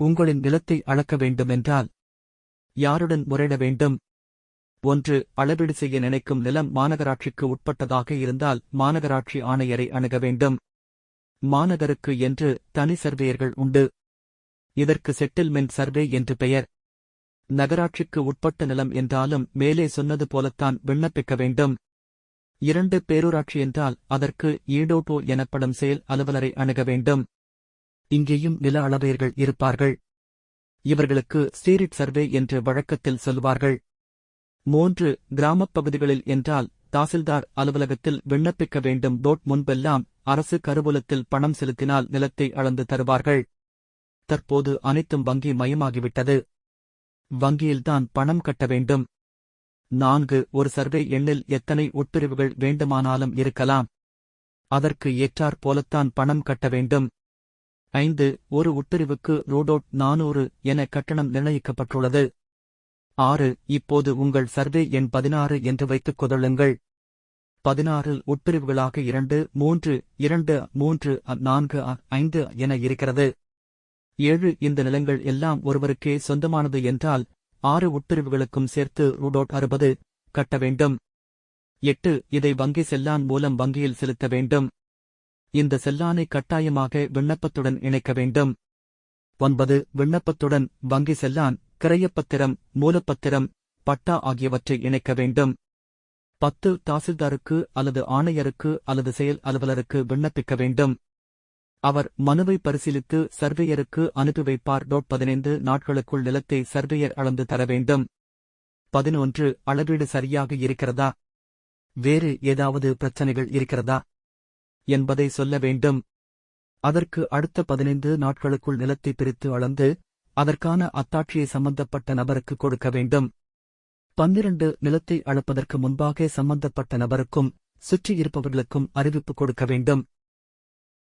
உங்களின் நிலத்தை அளக்க வேண்டுமென்றால் யாருடன் முறையிட வேண்டும்? ஒன்று அளவீடு செய்ய நினைக்கும் நிலம் மாநகராட்சிக்கு உட்பட்டதாக இருந்தால் மாநகராட்சி ஆணையரை அணுக வேண்டும். மாநகருக்கு என்று தனி சர்வேயர்கள் உண்டு. இதற்கு செட்டில்மென்ட் சர்வே என்று பெயர். நகராட்சிக்கு உட்பட்ட நிலம் என்றாலும் மேலே சொன்னது போலத்தான் விண்ணப்பிக்க வேண்டும். இரண்டு பேரூராட்சி என்றால் அதற்கு ஈடோட்டோ எனப்படும் செயல் அலுவலரை அணுக வேண்டும். இங்கேயும் நில அளவையர்கள் இருப்பார்கள். இவர்களுக்கு ஸ்டீரிட் சர்வே என்று வழக்கத்தில் சொல்வார்கள். மூன்று கிராமப் பகுதிகளில் என்றால் தாசில்தார் அலுவலகத்தில் விண்ணப்பிக்க வேண்டும். டோட் முன்பெல்லாம் அரசு கருவூலத்தில் பணம் செலுத்தினால் நிலத்தை அளந்து தருவார்கள். தற்போது அனைத்தும் வங்கி மயமாகிவிட்டது. வங்கியில்தான் பணம் கட்ட வேண்டும். நான்கு ஒரு சர்வே எண்ணில் எத்தனை உட்பிரிவுகள் வேண்டுமானாலும் இருக்கலாம். அதற்கு ஏற்றாற் போலத்தான் பணம் கட்ட வேண்டும். ஐந்து ஒரு உட்பிரிவுக்கு ரூடோட் நானூறு என கட்டணம் நிர்ணயிக்கப்பட்டுள்ளது. ஆறு இப்போது உங்கள் சர்வே எண் பதினாறு என்று வைத்துக் கொள்ளுங்கள் பதினாறு உட்பிரிவுகளாக இரண்டு மூன்று இரண்டு மூன்று நான்கு ஐந்து என இருக்கிறது. ஏழு இந்த நிலங்கள் எல்லாம் ஒருவருக்கே சொந்தமானது என்றால் ஆறு உட்பிரிவுகளுக்கும் சேர்த்து ரூடோட் அறுபது கட்ட வேண்டும். எட்டு இதை வங்கி செல்லான் மூலம் வங்கியில் செலுத்த வேண்டும். இந்த செல்லானை கட்டாயமாக விண்ணப்பத்துடன் இணைக்க வேண்டும். ஒன்பது விண்ணப்பத்துடன் வங்கி செல்லான் கிரையப்பத்திரம் மூலப்பத்திரம் பட்டா ஆகியவற்றை இணைக்க வேண்டும். பத்து தாசில்தாருக்கு அல்லது ஆணையருக்கு அல்லது செயல் அலுவலருக்கு விண்ணப்பிக்க வேண்டும். அவர் மனுவை பரிசீலித்து சர்வேயருக்கு அனுப்பி வைப்பார். டோட் பதினைந்து நாட்களுக்குள் நிலத்தை சர்வேயர் அளந்து தர வேண்டும். பதினொன்று அளவீடு சரியாக இருக்கிறதா? வேறு ஏதாவது பிரச்சனைகள் இருக்கிறதா? என்பதை சொல்ல வேண்டும். அதற்கு அடுத்த பதினைந்து நாட்களுக்குள் நிலத்தை பிரித்து அளந்து அதற்கான அத்தாட்சியை சம்பந்தப்பட்ட நபருக்கு கொடுக்க வேண்டும். பன்னிரண்டு நிலத்தை அளப்பதற்கு முன்பாக சம்பந்தப்பட்ட நபருக்கும் சுற்றியிருப்பவர்களுக்கும் அறிவிப்பு கொடுக்க வேண்டும்.